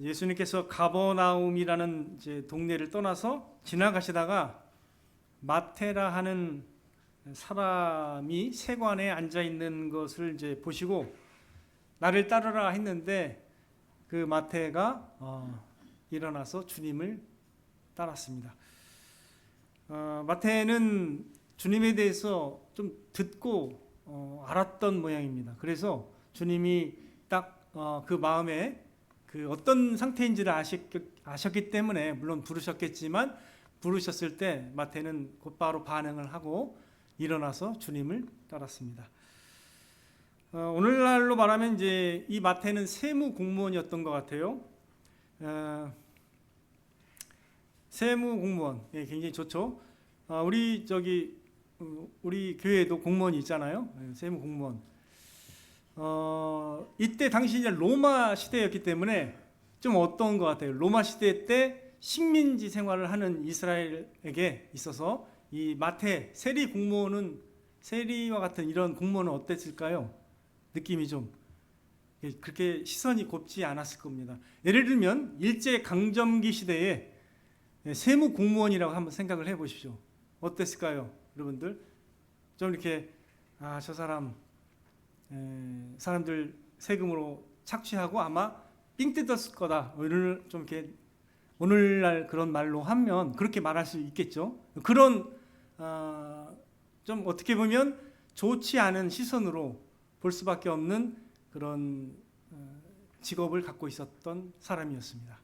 예수님께서 가버나움이라는 동네를 떠나서 지나가시다가 마테라 하는 사람이 세관에 앉아 있는 것을 이제 보시고 나를 따르라 했는데 그 마태가 어, 일어나서 주님을 따랐습니다. 어, 마태는 주님에 대해서 좀 듣고 어, 알았던 모양입니다. 그래서 주님이 딱그 마음에 그 어떤 상태인지를 아셨, 아셨 기 때문에 물론 부르셨겠지만 부르셨을 때 마태는 곧바로 반응을 하고 일어나서 주님을 따랐습니다. 어, 오늘날로 말하면 이제 이 마태는 세무 공무원이었던 것 같아요. 어, 세무 공무원 예, 굉장히 좋죠. 어, 우리 저기 어, 우리 교회에도 공무원이 있잖아요. 예, 세무 공무원. 어, 이때 당시 이제 로마 시대였기 때문에 좀 어떤 것 같아요. 로마 시대 때 식민지 생활을 하는 이스라엘에게 있어서 이 마태 세리 공무원은 세리와 같은 이런 공무원은 어땠을까요? 느낌이 좀 예, 그렇게 시선이 곱지 않았을 겁니다. 예를 들면 일제 강점기 시대에 예, 세무 공무원이라고 한번 생각을 해보십시오. 어땠을까요, 여러분들? 좀 이렇게 아저 사람 에, 사람들 세금으로 착취하고 아마 삥 뜯었을 거다. 오늘 좀 이렇게 오늘날 그런 말로 하면 그렇게 말할 수 있겠죠. 그런 어, 좀 어떻게 보면 좋지 않은 시선으로 볼 수밖에 없는 그런 어, 직업을 갖고 있었던 사람이었습니다.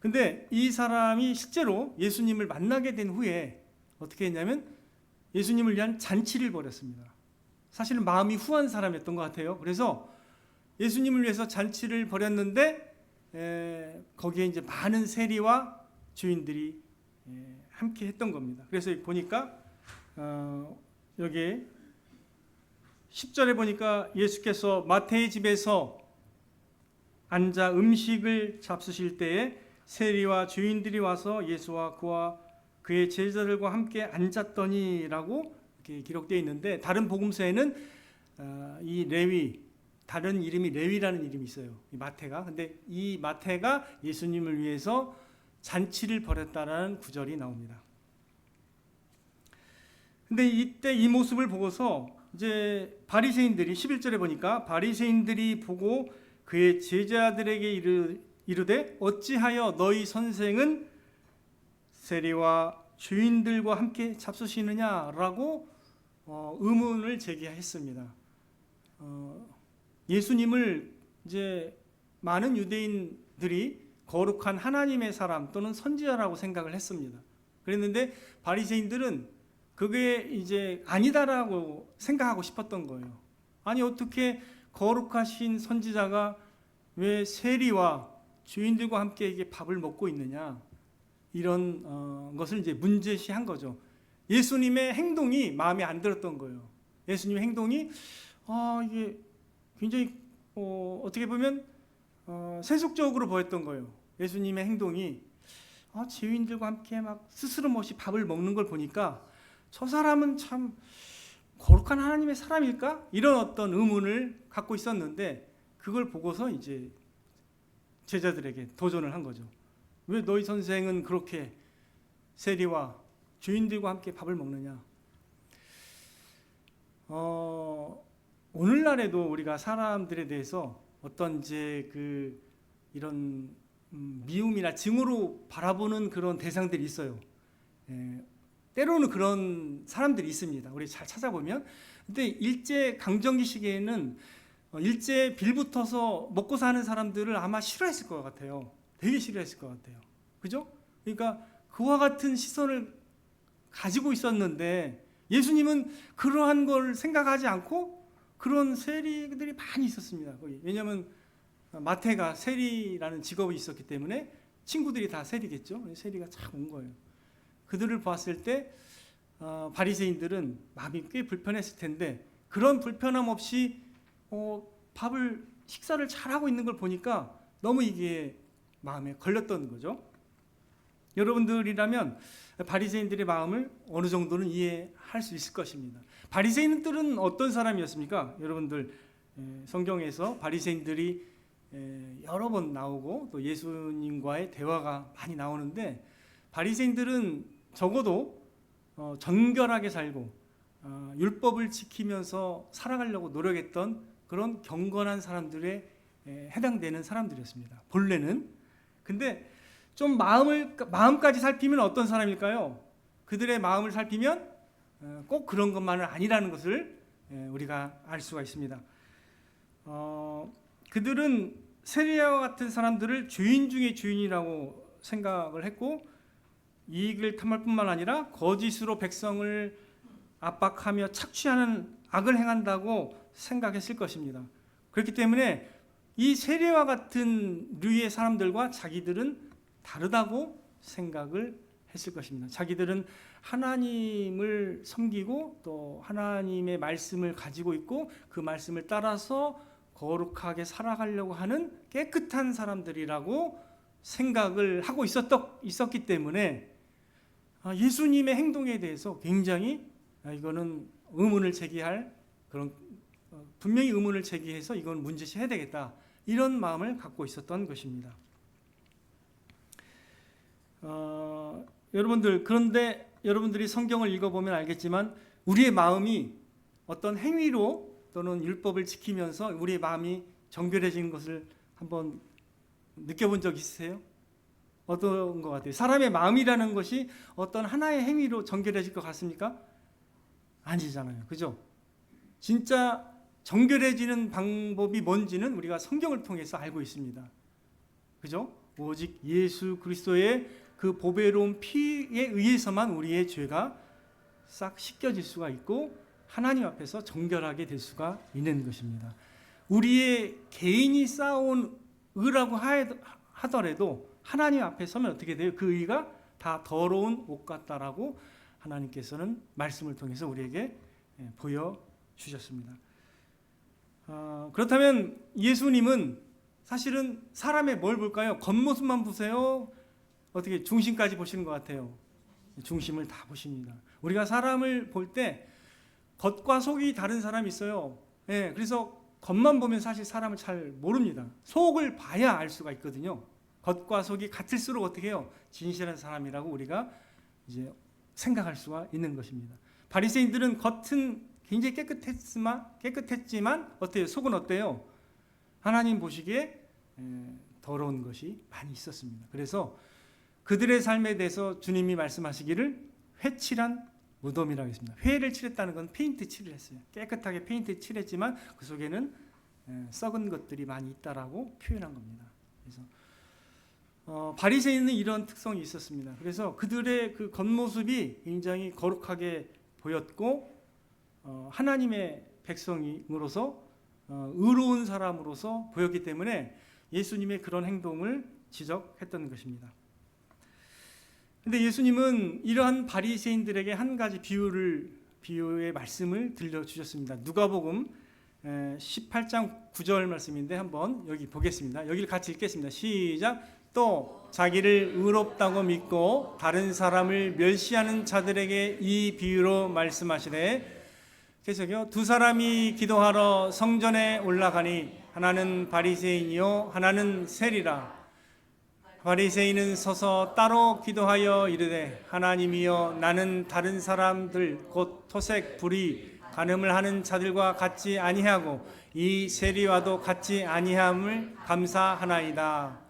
근데 이 사람이 실제로 예수님을 만나게 된 후에 어떻게 했냐면 예수님을 위한 잔치를 벌였습니다. 사실은 마음이 후한 사람이었던 것 같아요. 그래서 예수님을 위해서 잔치를 벌였는데 에, 거기에 이제 많은 세리와 주인들이 에, 함께 했던 겁니다. 그래서 보니까 어, 여기 10절에 보니까 예수께서 마태의 집에서 앉아 음식을 잡수실 때에 세리와 주인들이 와서 예수와 그와 그의 제자들과 함께 앉았더니라고 이렇게 기록되어 있는데 다른 복음서에는 어, 이 레위 다른 이름이 레위라는 이름이 있어요. 이 마태가 근데 이 마태가 예수님을 위해서 잔치를 벌였다라는 구절이 나옵니다. 근데 이때 이 모습을 보고서 이제 바리새인들이 11절에 보니까 바리새인들이 보고 그의 제자들에게 이르, 이르되 어찌하여 너희 선생은 세리와 주인들과 함께 잡수시느냐라고 어, 의문을 제기했습니다. 어, 예수님을 이제 많은 유대인들이 거룩한 하나님의 사람 또는 선지자라고 생각을 했습니다. 그랬는데 바리새인들은 그게 이제 아니다라고 생각하고 싶었던 거예요. 아니 어떻게 거룩하신 선지자가 왜 세리와 주인들과 함께 이게 밥을 먹고 있느냐 이런 어, 것을 이제 문제시한 거죠. 예수님의 행동이 마음에 안 들었던 거예요. 예수님의 행동이 아 이게 굉장히 어, 어떻게 보면 어, 세속적으로 보였던 거예요. 예수님의 행동이 아, 지인들과 함께 막 스스럼 없이 밥을 먹는 걸 보니까 저 사람은 참 거룩한 하나님의 사람일까? 이런 어떤 의문을 갖고 있었는데 그걸 보고서 이제 제자들에게 도전을 한 거죠. 왜 너희 선생은 그렇게 세리와 주인들과 함께 밥을 먹느냐? 어, 오늘날에도 우리가 사람들에 대해서 어떤 이제 그 이런 음, 미움이나 증오로 바라보는 그런 대상들이 있어요. 예, 때로는 그런 사람들이 있습니다. 우리 잘 찾아보면. 근데 일제 강점기 시기에는 어, 일제 빌붙어서 먹고 사는 사람들을 아마 싫어했을 것 같아요. 되게 싫어했을 것 같아요. 그죠? 그러니까 그와 같은 시선을 가지고 있었는데 예수님은 그러한 걸 생각하지 않고 그런 세리들이 많이 있었습니다. 거기. 왜냐하면 마태가 세리라는 직업이 있었기 때문에 친구들이 다 세리겠죠. 세리가 참 온 거예요. 그들을 보았을 때 어, 바리새인들은 마음이 꽤 불편했을 텐데 그런 불편함 없이 어, 밥을 식사를 잘 하고 있는 걸 보니까 너무 이게 마음에 걸렸던 거죠. 여러분들이라면 바리새인들의 마음을 어느 정도는 이해할 수 있을 것입니다. 바리새인들은 어떤 사람이었습니까? 여러분들 에, 성경에서 바리새인들이 에, 여러 번 나오고 또 예수님과의 대화가 많이 나오는데 바리새인들은 적어도 어, 정결하게 살고 어, 율법을 지키면서 살아가려고 노력했던 그런 경건한 사람들에 에, 해당되는 사람들이었습니다. 본래는 근데 좀 마음을 마음까지 살피면 어떤 사람일까요? 그들의 마음을 살피면 어, 꼭 그런 것만은 아니라는 것을 예, 우리가 알 수가 있습니다. 어, 그들은 세리아와 같은 사람들을 주인 중에 주인이라고 생각을 했고 이익을 탐할 뿐만 아니라 거짓으로 백성을 압박하며 착취하는 악을 행한다고 생각했을 것입니다. 그렇기 때문에 이 세례와 같은 류의 사람들과 자기들은 다르다고 생각을 했을 것입니다. 자기들은 하나님을 섬기고 또 하나님의 말씀을 가지고 있고 그 말씀을 따라서 거룩하게 살아가려고 하는 깨끗한 사람들이라고 생각을 하고 있었던, 있었기 때문에 아, 예수님의 행동에 대해서 굉장히 아, 이거는 의문을 제기할 그런 어, 분명히 의문을 제기해서 이건 문제시해야 되겠다 이런 마음을 갖고 있었던 것입니다. 어, 여러분들 그런데 여러분들이 성경을 읽어보면 알겠지만 우리의 마음이 어떤 행위로 또는 율법을 지키면서 우리의 마음이 정결해지는 것을 한번 느껴본 적 있으세요? 어떤 것 같아요? 사람의 마음이라는 것이 어떤 하나의 행위로 정결해질 것 같습니까? 아니잖아요. 그죠? 진짜 정결해지는 방법이 뭔지는 우리가 성경을 통해서 알고 있습니다. 그죠? 오직 예수 그리스도의 그 보배로운 피에 의해서만 우리의 죄가 싹 씻겨질 수가 있고 하나님 앞에서 정결하게 될 수가 있는 것입니다. 우리의 개인이 쌓아온 의라고 하더라도 하나님 앞에 서면 어떻게 돼요? 그 의가 다 더러운 옷 같다라고 하나님께서는 말씀을 통해서 우리에게 예, 보여 주셨습니다. 어, 그렇다면 예수님은 사실은 사람의 뭘 볼까요? 겉모습만 보세요. 어떻게 중심까지 보시는 것 같아요. 중심을 다 보십니다. 우리가 사람을 볼 때 겉과 속이 다른 사람이 있어요. 예, 그래서 겉만 보면 사실 사람을 잘 모릅니다. 속을 봐야 알 수가 있거든요. 겉과 속이 같을수록 어떻게 해요? 진실한 사람이라고 우리가 이제 생각할 수가 있는 것입니다. 바리새인들은 겉은 굉장히 깨끗했지만 깨끗했지만 어때요? 속은 어때요? 하나님 보시기에 더러운 것이 많이 있었습니다. 그래서 그들의 삶에 대해서 주님이 말씀하시기를 회칠한 무덤이라고 했습니다. 회를 칠했다는 건 페인트 칠을 했어요. 깨끗하게 페인트 칠했지만 그 속에는 썩은 것들이 많이 있다라고 표현한 겁니다. 그래서 어, 바리새인은 이런 특성이 있었습니다. 그래서 그들의 그 겉모습이 굉장히 거룩하게 보였고 어, 하나님의 백성으로서 어, 의로운 사람으로서 보였기 때문에 예수님의 그런 행동을 지적했던 것입니다. 근데 예수님은 이러한 바리새인들에게 한 가지 비유를 비유의 말씀을 들려 주셨습니다. 누가복음 18장 9절 말씀인데 한번 여기 보겠습니다. 여기를 같이 읽겠습니다. 시작. 또 자기를 의롭다고 믿고 다른 사람을 멸시하는 자들에게 이 비유로 말씀하시되 계속요. 두 사람이 기도하러 성전에 올라가니 하나는 바리새인이요 하나는 세리라. 바리새인은 서서 따로 기도하여 이르되 하나님이여 나는 다른 사람들 곧 토색 불이 간음을 하는 자들과 같지 아니하고 이 세리와도 같지 아니함을 감사하나이다.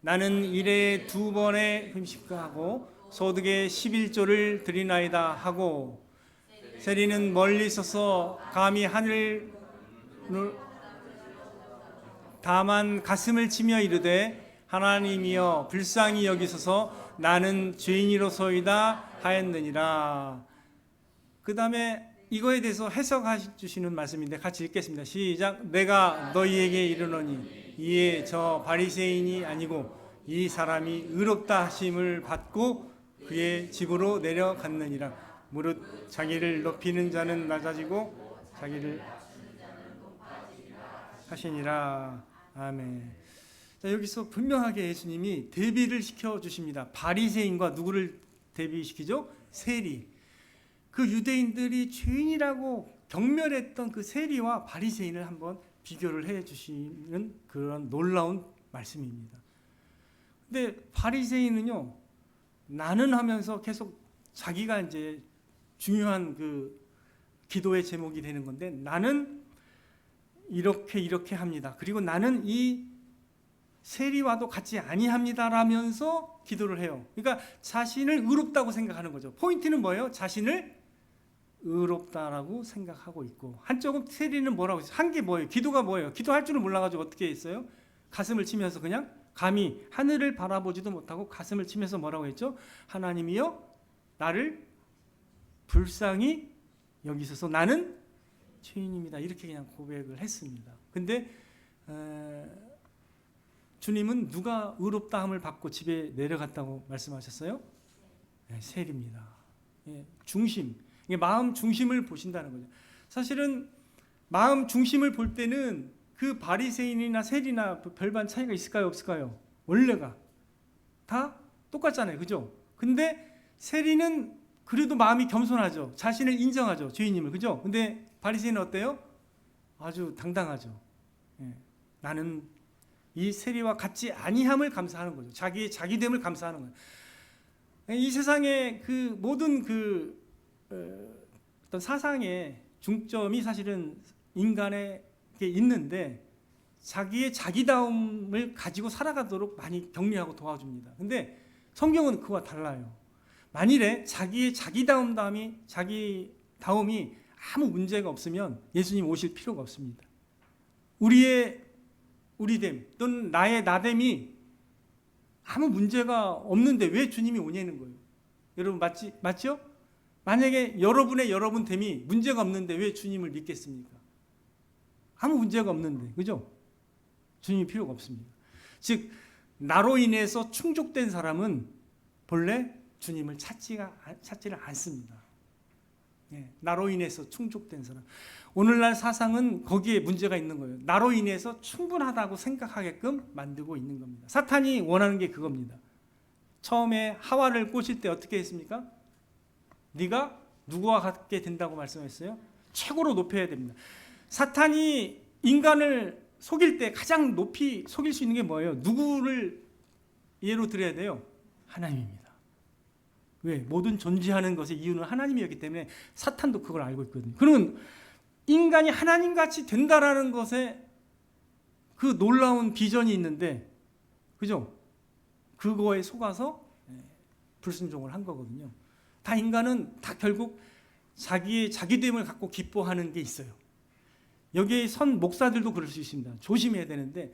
나는 일에 두 번의 흠식하고 소득의 11조를 드리나이다 하고 세리는 멀리 서서 감히 하늘 다만 가슴을 치며 이르되 하나님이여 불쌍히 여기소서 나는 죄인이로소이다 하였느니라. 그 다음에 이거에 대해서 해석해 주시는 말씀인데 같이 읽겠습니다. 시작. 내가 너희에게 이르노니 이에 저 바리새인이 아니고 이 사람이 의롭다 하심을 받고 그의 집으로 내려갔느니라. 무릇 자기를 높이는 자는 낮아지고 자기를 하시니라. 아멘. 자, 여기서 분명하게 예수님이 대비를 시켜 주십니다. 바리새인과 누구를 대비시키죠? 세리. 그 유대인들이 죄인이라고 경멸했던 그 세리와 바리새인을 한번 비교를 해 주시는 그런 놀라운 말씀입니다. 근데 바리새인은요. 나는 하면서 계속 자기가 이제 중요한 그 기도의 제목이 되는 건데 나는 이렇게 이렇게 합니다. 그리고 나는 이 세리와도 같이 아니합니다라면서 기도를 해요. 그러니까 자신을 의롭다고 생각하는 거죠. 포인트는 뭐예요? 자신을 의롭다라고 생각하고 있고 한쪽은 세리는 뭐라고 했어요? 한게 뭐예요? 기도가 뭐예요? 기도할 줄은 몰라가지고 어떻게 했어요? 가슴을 치면서 그냥 감히 하늘을 바라보지도 못하고 가슴을 치면서 뭐라고 했죠? 하나님이여 나를 불쌍히 여기셔서 나는 죄인입니다. 이렇게 그냥 고백을 했습니다. 근데 에, 주님은 누가 의롭다함을 받고 집에 내려갔다고 말씀하셨어요? 네, 세리입니다. 예, 중심, 이게 마음 중심을 보신다는 거죠. 사실은 마음 중심을 볼 때는 그 바리새인이나 세리나 별반 차이가 있을까요, 없을까요? 원래가 다 똑같잖아요, 그죠? 근데 세리는 그래도 마음이 겸손하죠. 자신을 인정하죠, 주인님을, 그죠? 근데 바리새인은 어때요? 아주 당당하죠. 예, 나는 이 세리와 같이 아니함을 감사하는 거죠. 자기의 자기됨을 감사하는 거예요. 이 세상의 그 모든 그 어, 어떤 사상의 중점이 사실은 인간에게 있는데 자기의 자기다움을 가지고 살아가도록 많이 격려하고 도와줍니다. 근데 성경은 그와 달라요. 만일에 자기의 자기다움 다음이 자기 다움이 아무 문제가 없으면 예수님 오실 필요가 없습니다. 우리의 우리됨 또는 나의 나됨이 아무 문제가 없는데 왜 주님이 오냐는 거예요. 여러분 맞지 맞죠? 만약에 여러분의 여러분 됨이 문제가 없는데 왜 주님을 믿겠습니까? 아무 문제가 없는데 그죠? 주님이 필요가 없습니다. 즉 나로 인해서 충족된 사람은 본래 주님을 찾지가 찾지를 않습니다. 예, 나로 인해서 충족된 사람. 오늘날 사상은 거기에 문제가 있는 거예요. 나로 인해서 충분하다고 생각하게끔 만들고 있는 겁니다. 사탄이 원하는 게 그겁니다. 처음에 하와를 꼬실 때 어떻게 했습니까? 네가 누구와 같게 된다고 말씀했어요? 최고로 높여야 됩니다. 사탄이 인간을 속일 때 가장 높이 속일 수 있는 게 뭐예요? 누구를 예로 들어야 돼요? 하나님입니다. 왜? 모든 존재하는 것의 이유는 하나님이었기 때문에 사탄도 그걸 알고 있거든요. 그러면 인간이 하나님같이 된다라는 것에 그 놀라운 비전이 있는데 그죠? 그거에 속아서 예, 불순종을 한 거거든요. 다 인간은 다 결국 자기의 자기됨을 갖고 기뻐하는 게 있어요. 여기에 선 목사들도 그럴 수 있습니다. 조심해야 되는데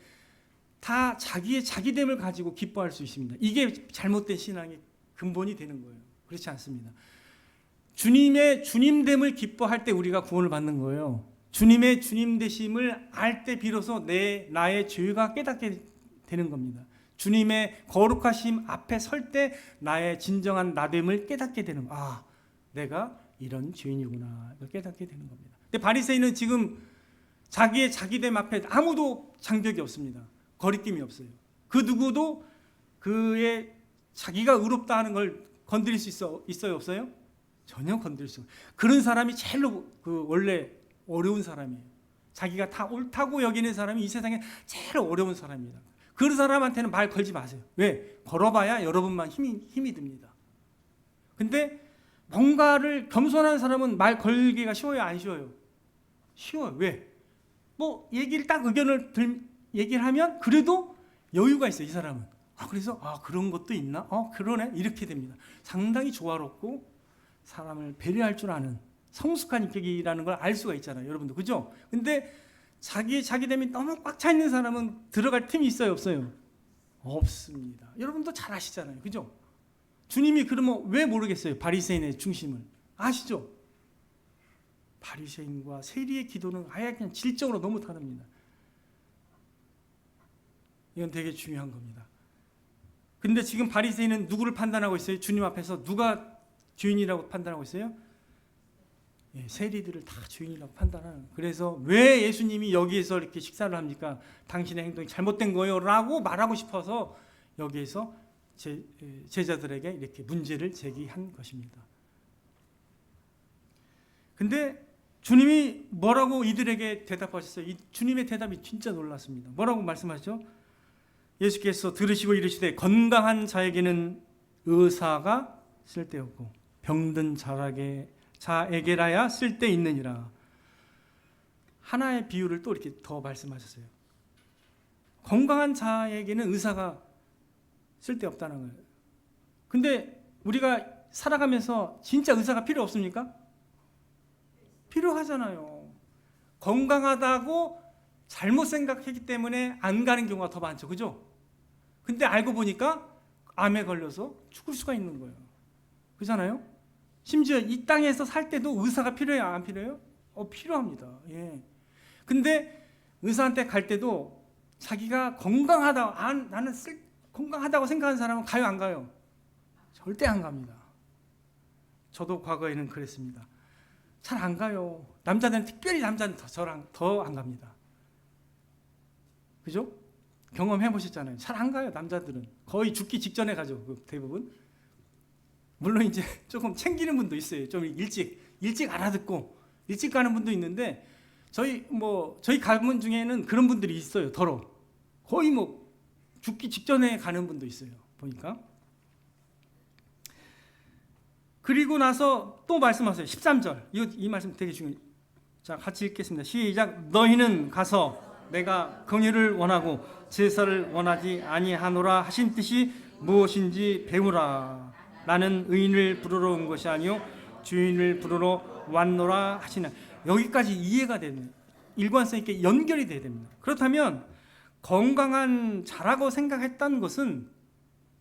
다 자기의 자기됨을 가지고 기뻐할 수 있습니다. 이게 잘못된 신앙의 근본이 되는 거예요. 그렇지 않습니다. 주님의 주님됨을 기뻐할 때 우리가 구원을 받는 거예요. 주님의 주님 되심을 알 때 비로소 내 나의 죄가 깨닫게 되는 겁니다. 주님의 거룩하심 앞에 설 때 나의 진정한 나됨을 깨닫게 되는 거. 아, 내가 이런 죄인이구나. 이걸 깨닫게 되는 겁니다. 근데 바리새인은 지금 자기의 자기됨 앞에 아무도 장벽이 없습니다. 거리낌이 없어요. 그 누구도 그의 자기가 의롭다 하는 걸 건드릴 수 있어 있어요, 없어요? 전혀 건드릴 수. 없어요. 그런 사람이 제일로 그 원래 어려운 사람이에요. 자기가 다 옳다고 여기는 사람이 이 세상에 제일 어려운 사람입니다. 그런 사람한테는 말 걸지 마세요. 왜? 걸어봐야 여러분만 힘이 힘이 듭니다. 근데 뭔가를 겸손한 사람은 말 걸기가 쉬워요, 안 쉬워요? 쉬워요. 왜? 뭐 얘기를 딱 의견을 들 얘기를 하면 그래도 여유가 있어요, 이 사람은. 아, 그래서 아, 그런 것도 있나? 어, 그러네. 이렇게 됩니다. 상당히 조화롭고 사람을 배려할 줄 아는 성숙한 인격이라는 걸 알 수가 있잖아요, 여러분도. 그죠? 근데 자기 자기됨이 너무 꽉 차 있는 사람은 들어갈 틈이 있어요, 없어요? 없습니다. 여러분도 잘 아시잖아요. 그죠? 주님이 그러면 왜 모르겠어요? 바리새인의 중심을. 아시죠? 바리새인과 세리의 기도는 아예 그냥 질적으로 너무 다릅니다. 이건 되게 중요한 겁니다. 근데 지금 바리새인은 누구를 판단하고 있어요? 주님 앞에서 누가 주인이라고 판단하고 있어요? 예, 세리들을 다 주인이라고 판단하는. 그래서 왜 예수님이 여기에서 이렇게 식사를 합니까? 당신의 행동이 잘못된 거요라고 말하고 싶어서 여기에서 제, 예, 제자들에게 이렇게 문제를 제기한 것입니다. 근데 주님이 뭐라고 이들에게 대답하셨어요? 이 주님의 대답이 진짜 놀랐습니다. 뭐라고 말씀하시죠? 예수께서 들으시고 이르시되 건강한 자에게는 의사가 쓸데없고 병든 자에게 자에게라야 쓸데 있느니라. 하나의 비유를 또 이렇게 더 말씀하셨어요. 건강한 자에게는 의사가 쓸데없다는 거예요. 근데 우리가 살아가면서 진짜 의사가 필요 없습니까? 필요하잖아요. 건강하다고 잘못 생각했기 때문에 안 가는 경우가 더 많죠. 그죠? 근데 알고 보니까 암에 걸려서 죽을 수가 있는 거예요. 그렇잖아요? 심지어 이 땅에서 살 때도 의사가 필요해요? 안 필요해요? 어, 필요합니다. 예. 근데 의사한테 갈 때도 자기가 건강하다, 안, 나는 쓸, 건강하다고 생각하는 사람은 가요, 안 가요? 절대 안 갑니다. 저도 과거에는 그랬습니다. 잘 안 가요. 남자들은 특별히 남자는 더 저랑 더안 갑니다. 그죠? 경험해 보셨잖아요. 잘 안 가요. 남자들은 거의 죽기 직전에 가죠. 그 대부분. 물론 이제 조금 챙기는 분도 있어요. 좀 일찍 일찍 알아듣고 일찍 가는 분도 있는데 저희 뭐 저희 가문 중에는 그런 분들이 있어요. 더러 거의 뭐 죽기 직전에 가는 분도 있어요. 보니까. 그리고 나서 또 말씀하세요. 13절. 이거 이 말씀 되게 중요해요. 자, 같이 읽겠습니다. 시작. 너희는 가서 내가 긍휼을 원하고 제사를 원하지 아니하노라 하신 뜻이 무엇인지 배우라. 나는 의인을 부르러 온 것이 아니요 주인을 부르러 왔노라 하시나. 여기까지 이해가 되는 일관성 있게 연결이 돼야 됩니다. 그렇다면 건강한 자라고 생각했다는 것은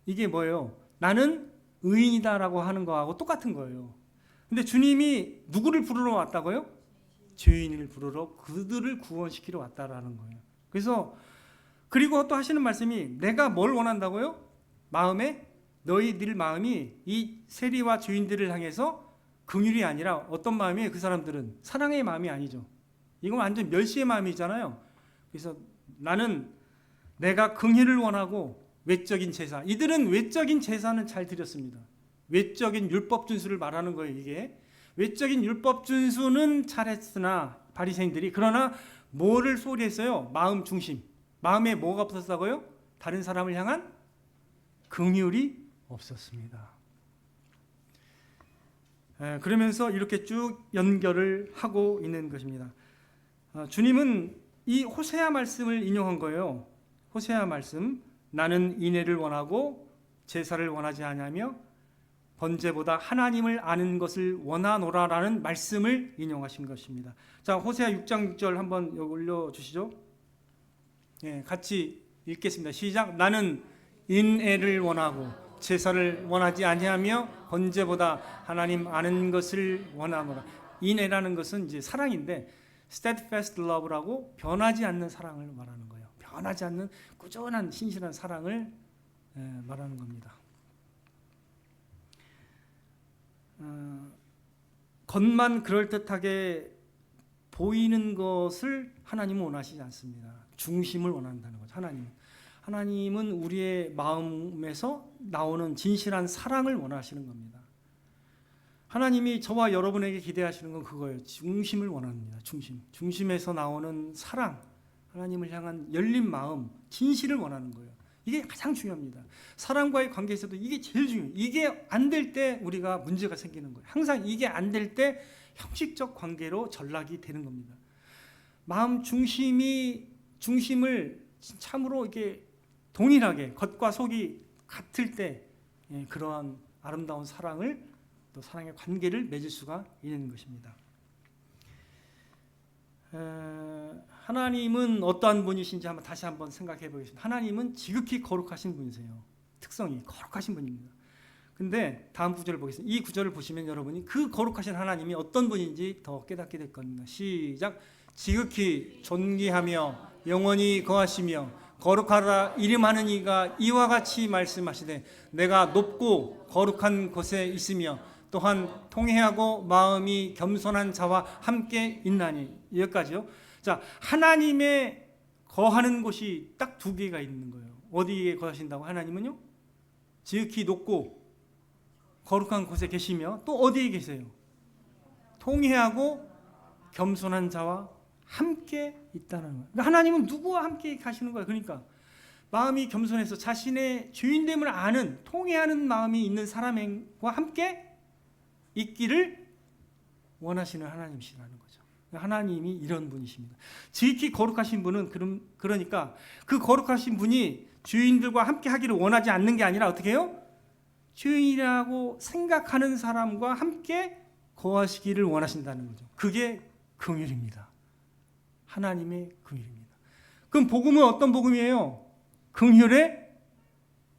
이게 뭐예요? 나는 의인이다라고 하는 거하고 똑같은 거예요. 근데 주님이 누구를 부르러 왔다고요? 죄인을 부르러 그들을 구원시키러 왔다라는 거예요. 그래서 그리고 또 하시는 말씀이 내가 뭘 원한다고요? 마음에 너희들 마음이 이 세리와 죄인들을 향해서 긍휼이 아니라 어떤 마음이에요? 그 사람들은 사랑의 마음이 아니죠. 이건 완전 멸시의 마음이잖아요. 그래서 나는 내가 긍휼을 원하고 외적인 제사. 이들은 외적인 제사는 잘 드렸습니다. 외적인 율법 준수를 말하는 거예요, 이게. 외적인 율법 준수는 잘했으나 바리새인들이 그러나 뭐를 소홀히 했어요? 마음 중심. 마음에 뭐가 없었다고요? 다른 사람을 향한 긍휼이 없었습니다. 에, 그러면서 이렇게 쭉 연결을 하고 있는 것입니다. 아, 주님은 이 호세아 말씀을 인용한 거예요. 호세아 말씀. 나는 인애를 원하고 제사를 원하지 아니하며 번제보다 하나님을 아는 것을 원하노라라는 말씀을 인용하신 것입니다. 자, 호세아 6장 6절 한번 올려 주시죠. 예, 같이 읽겠습니다. 시작. 나는 인애를 원하고 제사를 원하지 아니하며 번제보다 하나님 아는 것을 원하노라. 인애라는 것은 이제 사랑인데 steadfast love라고 변하지 않는 사랑을 말하는 거예요. 변하지 않는 꾸준한 신실한 사랑을 예, 말하는 겁니다. 어, 겉만 그럴듯하게 보이는 것을 하나님은 원하시지 않습니다. 중심을 원한다는 거죠. 하나님. 하나님은 우리의 마음에서 나오는 진실한 사랑을 원하시는 겁니다. 하나님이 저와 여러분에게 기대하시는 건 그거예요. 중심을 원합니다. 중심. 중심에서 나오는 사랑. 하나님을 향한 열린 마음, 진실을 원하는 거예요. 이게 가장 중요합니다. 사람과의 관계에서도 이게 제일 중요해요. 이게 안 될 때 우리가 문제가 생기는 거예요. 항상 이게 안 될 때 형식적 관계로 전락이 되는 겁니다. 마음 중심이 중심을 참으로 이렇게 동일하게 겉과 속이 같을 때 예, 그러한 아름다운 사랑을 또 사랑의 관계를 맺을 수가 있는 것입니다. 에, 하나님은 어떠한 분이신지 한번 다시 한번 생각해 보겠습니다. 하나님은 지극히 거룩하신 분이세요. 특성이 거룩하신 분입니다. 근데 다음 구절을 보겠습니다. 이 구절을 보시면 여러분이 그 거룩하신 하나님이 어떤 분인지 더 깨닫게 될 겁니다. 시작. 지극히 존귀하며 영원히 거하시며 거룩하라 이름하는 이가 이와 같이 말씀하시되 내가 높고 거룩한 곳에 있으며 또한 통회하고 마음이 겸손한 자와 함께 있나니 여기까지요. 자 하나님의 거하는 곳이 딱 두 개가 있는 거예요. 어디에 거하신다고 하나님은요? 지극히 높고 거룩한 곳에 계시며 또 어디에 계세요? 통회하고 겸손한 자와 함께 있다는 거예요. 그러니까 하나님은 누구와 함께 가시는 거예요. 그러니까 마음이 겸손해서 자신의 주인됨을 아는 통회하는 마음이 있는 사람과 함께 있기를 원하시는 하나님이시라는 거죠. 하나님이 이런 분이십니다. 지극히 거룩하신 분은 그럼 그러니까 그 거룩하신 분이 주인들과 함께 하기를 원하지 않는 게 아니라 어떻게 해요? 주인이라고 생각하는 사람과 함께 거하시기를 원하신다는 거죠. 그게 긍휼입니다. 하나님의 긍휼입니다. 그럼 복음은 어떤 복음이에요? 긍휼의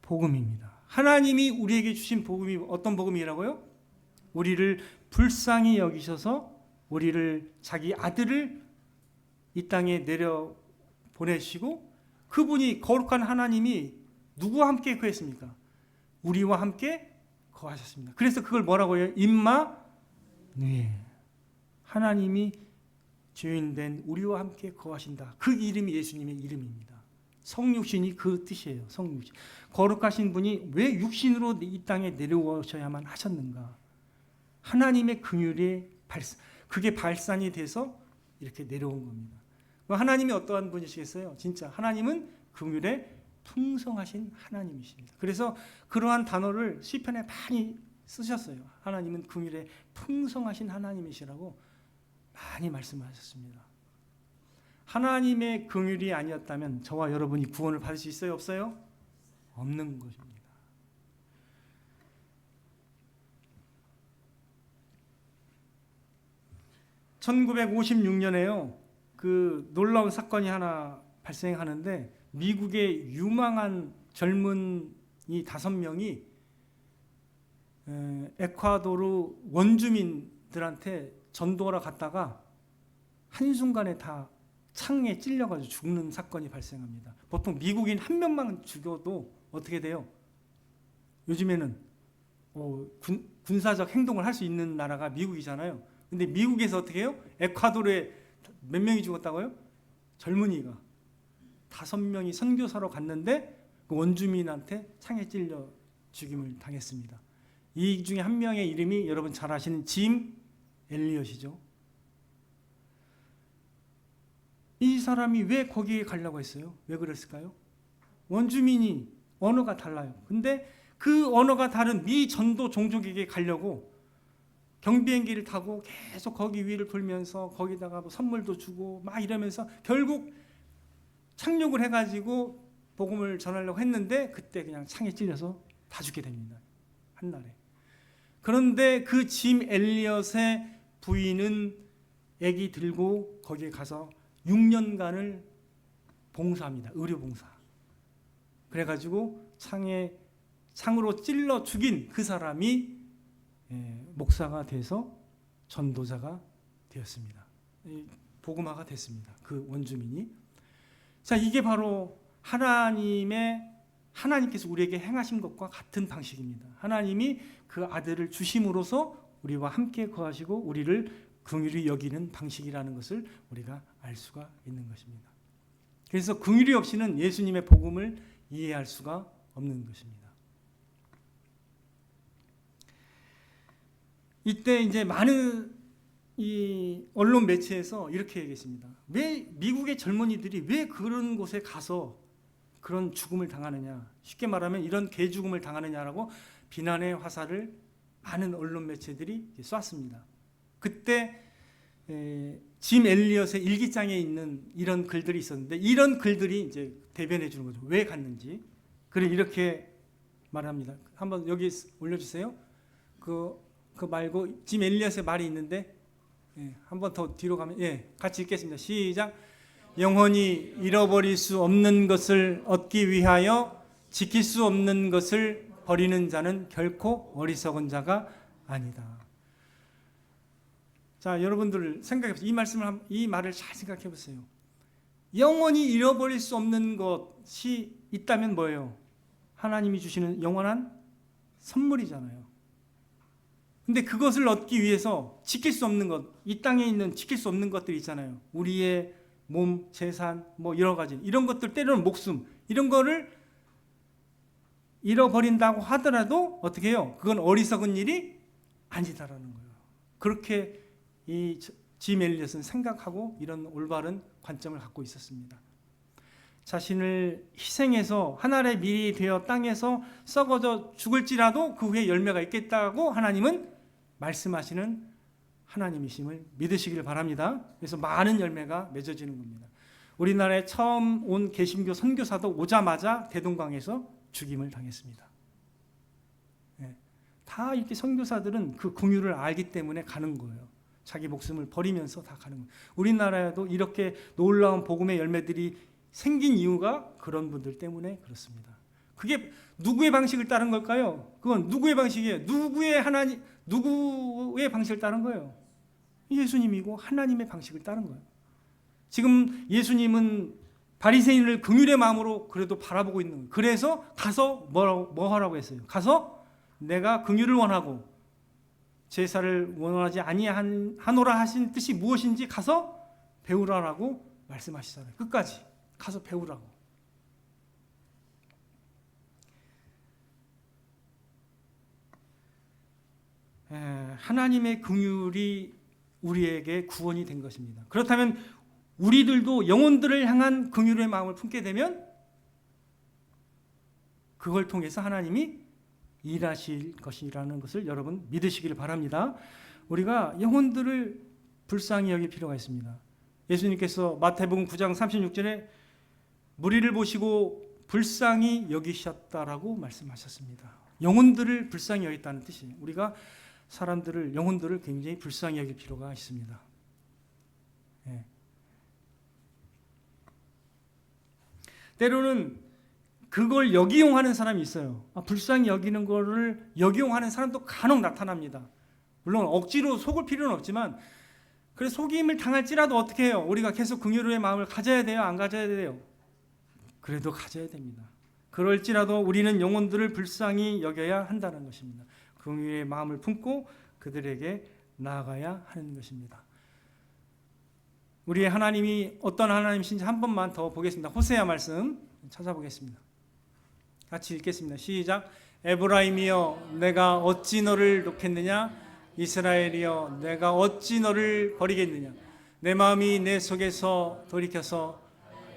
복음입니다. 하나님이 우리에게 주신 복음이 어떤 복음이라고요? 우리를 불쌍히 여기셔서 우리를 자기 아들을 이 땅에 내려 보내시고 그분이 거룩한 하나님이 누구와 함께 거했습니까? 우리와 함께 거하셨습니다. 그래서 그걸 뭐라고 해요? 임마 네. 하나님이 주인된 우리와 함께 거하신다. 그 이름이 예수님의 이름입니다. 성육신이 그 뜻이에요. 성육신. 거룩하신 분이 왜 육신으로 이 땅에 내려오셔야만 하셨는가? 하나님의 긍휼의 발산, 그게 발산이 돼서 이렇게 내려온 겁니다. 하나님이 어떠한 분이시겠어요? 진짜 하나님은 긍휼의 풍성하신 하나님이십니다. 그래서 그러한 단어를 시편에 많이 쓰셨어요. 하나님은 긍휼의 풍성하신 하나님이시라고 많이 말씀하셨습니다. 하나님의 긍휼이 아니었다면 저와 여러분이 구원을 받을 수 있어요, 없어요? 없는 것입니다. (1956년에요) 그 놀라운 사건이 하나 발생하는데 미국의 유망한 젊은이 다섯 명이 에콰도르 원주민들한테 전도하러 갔다가 한순간에 다 창에 찔려가지고 죽는 사건이 발생합니다. 보통 미국인 한 명만 죽여도 어떻게 돼요? 요즘에는 어, 군, 군사적 행동을 할 수 있는 나라가 미국이잖아요. 근데 미국에서 어떻게 해요? 에콰도르에 몇 명이 죽었다고요? 젊은이가 다섯 명이 선교사로 갔는데 그 원주민한테 창에 찔려 죽임을 당했습니다. 이 중에 한 명의 이름이 여러분 잘 아시는 짐 엘리엇이죠. 이 사람이 왜 거기에 가려고 했어요? 왜 그랬을까요? 원주민이 언어가 달라요. 근데 그 언어가 다른 미 전도 종족에게 가려고 경비행기를 타고 계속 거기 위를 돌면서 거기다가 뭐 선물도 주고 막 이러면서 결국 착륙을 해가지고 복음을 전하려고 했는데 그때 그냥 창에 찔려서 다 죽게 됩니다. 한날에. 그런데 그 짐 엘리엇의 부인은 아기 들고 거기에 가서 6년간을 봉사합니다. 의료 봉사. 그래가지고 창에 창으로 찔러 죽인 그 사람이 예, 목사가 돼서 전도자가 되었습니다. 복음화가 됐습니다. 그 원주민이. 자, 이게 바로 하나님의 하나님께서 우리에게 행하신 것과 같은 방식입니다. 하나님이 그 아들을 주심으로써 우리와 함께 거하시고 우리를 긍휼히 여기는 방식이라는 것을 우리가 알 수가 있는 것입니다. 그래서 긍휼이 없이는 예수님의 복음을 이해할 수가 없는 것입니다. 이때 이제 많은 이 언론 매체에서 이렇게 얘기했습니다. 왜 미국의 젊은이들이 왜 그런 곳에 가서 그런 죽음을 당하느냐? 쉽게 말하면 이런 개 죽음을 당하느냐라고 비난의 화살을 많은 언론 매체들이 쐈습니다. 그때 에, 짐 엘리엇의 일기장에 있는 이런 글들이 있었는데 이런 글들이 이제 대변해 주는 거죠. 왜 갔는지. 그래 이렇게 말합니다. 한번 여기 올려주세요. 그, 그 말고 짐 엘리엇의 말이 있는데 예, 한번 더 뒤로 가면 예, 같이 읽겠습니다. 시작. 영원히 잃어버릴 수 없는 것을 얻기 위하여 지킬 수 없는 것을 버리는 자는 결코 어리석은 자가 아니다. 자, 여러분들 생각해 보세요. 이 말씀을 이 말을 잘 생각해 보세요. 영원히 잃어버릴 수 없는 것이 있다면 뭐예요? 하나님이 주시는 영원한 선물이잖아요. 근데 그것을 얻기 위해서 지킬 수 없는 것, 이 땅에 있는 지킬 수 없는 것들 있잖아요. 우리의 몸, 재산, 뭐 여러 가지 이런 것들 때로는 목숨 이런 거를 잃어버린다고 하더라도 어떻게 해요? 그건 어리석은 일이 아니다라는 거예요. 그렇게 이짐 엘리엇은 생각하고 이런 올바른 관점을 갖고 있었습니다. 자신을 희생해서 하나의 미리 되어 땅에서 썩어져 죽을지라도 그 후에 열매가 있겠다고 하나님은 말씀하시는 하나님이심을 믿으시기를 바랍니다. 그래서 많은 열매가 맺어지는 겁니다. 우리나라에 처음 온 개신교 선교사도 오자마자 대동강에서 죽임을 당했습니다. 예, 다 이렇게 선교사들은 그 긍휼을 알기 때문에 가는 거예요. 자기 목숨을 버리면서 다 가는 거예요. 우리나라에도 이렇게 놀라운 복음의 열매들이 생긴 이유가 그런 분들 때문에 그렇습니다. 그게 누구의 방식을 따른 걸까요? 그건 누구의 방식이에요? 누구의 하나님 누구의 방식을 따른 거예요? 예수님이고 하나님의 방식을 따른 거예요. 지금 예수님은 바리새인을 긍휼의 마음으로 그래도 바라보고 있는 거예요. 그래서 가서 뭐라고 뭐 하라고 했어요? 가서 내가 긍휼을 원하고 제사를 원하지 아니하노라 하신 뜻이 무엇인지 가서 배우라라고 말씀하시잖아요. 끝까지 가서 배우라고. 에, 하나님의 긍휼이 우리에게 구원이 된 것입니다. 그렇다면 우리들도 영혼들을 향한 긍휼의 마음을 품게 되면 그걸 통해서 하나님이 일하실 것이라는 것을 여러분 믿으시기를 바랍니다. 우리가 영혼들을 불쌍히 여길 필요가 있습니다. 예수님께서 마태복음 9장 36절에 무리를 보시고 불쌍히 여기셨다라고 말씀하셨습니다. 영혼들을 불쌍히 여겼다는 뜻이에요. 우리가 사람들을 영혼들을 굉장히 불쌍히 여길 필요가 있습니다. 때로는 그걸 역이용하는 사람이 있어요. 아, 불쌍히 여기는 거를 역이용하는 사람도 간혹 나타납니다. 물론 억지로 속을 필요는 없지만 그래 속임을 당할지라도 어떻게 해요? 우리가 계속 긍휼의 마음을 가져야 돼요, 안 가져야 돼요? 그래도 가져야 됩니다. 그럴지라도 우리는 영혼들을 불쌍히 여겨야 한다는 것입니다. 긍휼의 마음을 품고 그들에게 나아가야 하는 것입니다. 우리의 하나님이 어떤 하나님이신지 한 번만 더 보겠습니다. 호세아 말씀 찾아보겠습니다. 같이 읽겠습니다. 시작. 에브라임이여 내가 어찌 너를 놓겠느냐 이스라엘이여 내가 어찌 너를 버리겠느냐 내 마음이 내 속에서 돌이켜서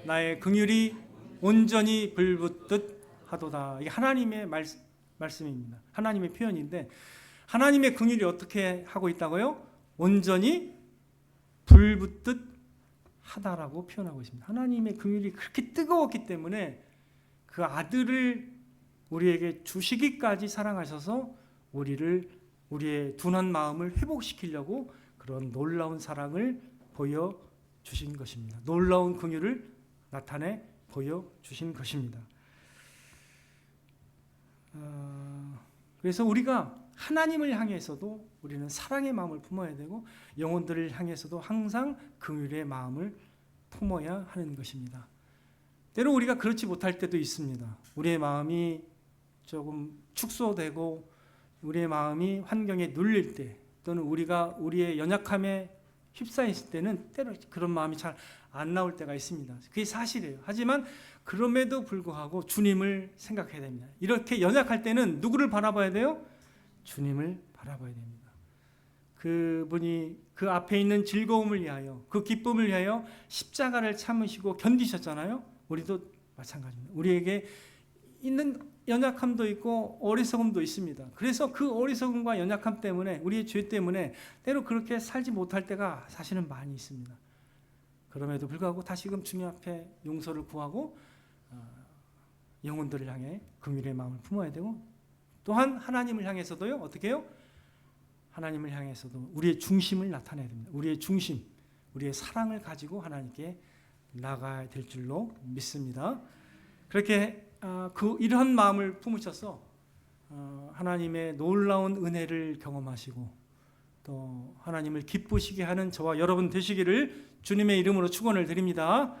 나의 긍휼이 온전히 불붙듯 하도다. 이게 하나님의 말, 말씀입니다. 하나님의 표현인데 하나님의 긍휼이 어떻게 하고 있다고요? 온전히 불붙듯 하다라고 표현하고 있습니다. 하나님의 긍휼이 그렇게 뜨거웠기 때문에 그 아들을 우리에게 주시기까지 사랑하셔서 우리를 우리의 둔한 마음을 회복시키려고 그런 놀라운 사랑을 보여 주신 것입니다. 놀라운 긍휼을 나타내 보여 주신 것입니다. 어, 그래서 우리가 하나님을 향해서도 우리는 사랑의 마음을 품어야 되고 영혼들을 향해서도 항상 긍휼의 마음을 품어야 하는 것입니다. 때로 우리가 그렇지 못할 때도 있습니다. 우리의 마음이 조금 축소되고 우리의 마음이 환경에 눌릴 때 또는 우리가 우리의 연약함에 휩싸였을 때는 때로 그런 마음이 잘 안 나올 때가 있습니다. 그게 사실이에요. 하지만 그럼에도 불구하고 주님을 생각해야 됩니다. 이렇게 연약할 때는 누구를 바라봐야 돼요? 주님을 바라봐야 됩니다. 그분이 그 앞에 있는 즐거움을 위하여 그 기쁨을 위하여 십자가를 참으시고 견디셨잖아요. 우리도 마찬가지입니다. 우리에게 있는 연약함도 있고 어리석음도 있습니다. 그래서 그 어리석음과 연약함 때문에 우리의 죄 때문에 때로 그렇게 살지 못할 때가 사실은 많이 있습니다. 그럼에도 불구하고 다시금 주님 앞에 용서를 구하고 어, 영혼들을 향해 긍휼의 마음을 품어야 되고 또한 하나님을 향해서도요 어떻게 해요? 하나님을 향해서도 우리의 중심을 나타내야 됩니다. 우리의 중심, 우리의 사랑을 가지고 하나님께 나가야 될 줄로 믿습니다. 그렇게 어, 그 이러한 마음을 품으셔서 어, 하나님의 놀라운 은혜를 경험하시고 또 하나님을 기쁘시게 하는 저와 여러분 되시기를 주님의 이름으로 축원을 드립니다.